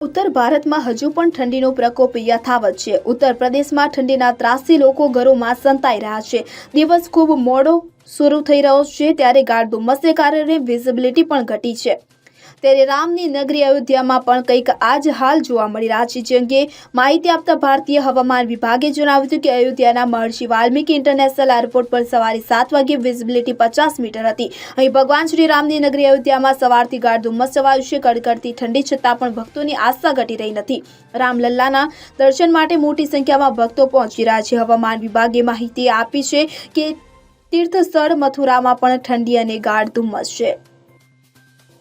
ઉત્તર ભારતમાં હજુ પણ ઠંડીનો પ્રકોપ યથાવત છે. ઉત્તર પ્રદેશમાં ઠંડીના ત્રાસથી લોકો ઘરોમાં સંતાઈ રહ્યા છે. દિવસ ખૂબ મોડો શરૂ થઈ રહ્યો છે, ત્યારે ગાઢ ધુમ્મસને કારણે વિઝિબિલિટી પણ ઘટી છે. ત્યારે રામની નગરી અયોધ્યામાં પણ કંઈક આ જ હાલ જોવા મળી રહ્યા છે. જે અંગે માહિતી આપતા ભારતીય હવામાન વિભાગે જણાવ્યું હતું કે અયોધ્યાના મહર્ષિ વાલ્મીકી ઇન્ટરનેશનલ એરપોર્ટ પર સવારે સાત વાગ્યે વિઝિબિલિટી પચાસ મીટર હતી. અહીં ભગવાન શ્રી રામની નગરી અયોધ્યામાં સવારથી ગાઢ ધુમ્મસ છવાયું છે. કડકડતી ઠંડી છતાં પણ ભક્તોની આસ્થા ઘટી રહી નથી. રામલલ્લાના દર્શન માટે મોટી સંખ્યામાં ભક્તો પહોંચી રહ્યા છે. હવામાન વિભાગે માહિતી આપી છે કે તીર્થસ્થળ મથુરામાં પણ ઠંડી અને ગાઢ ધુમ્મસ છે.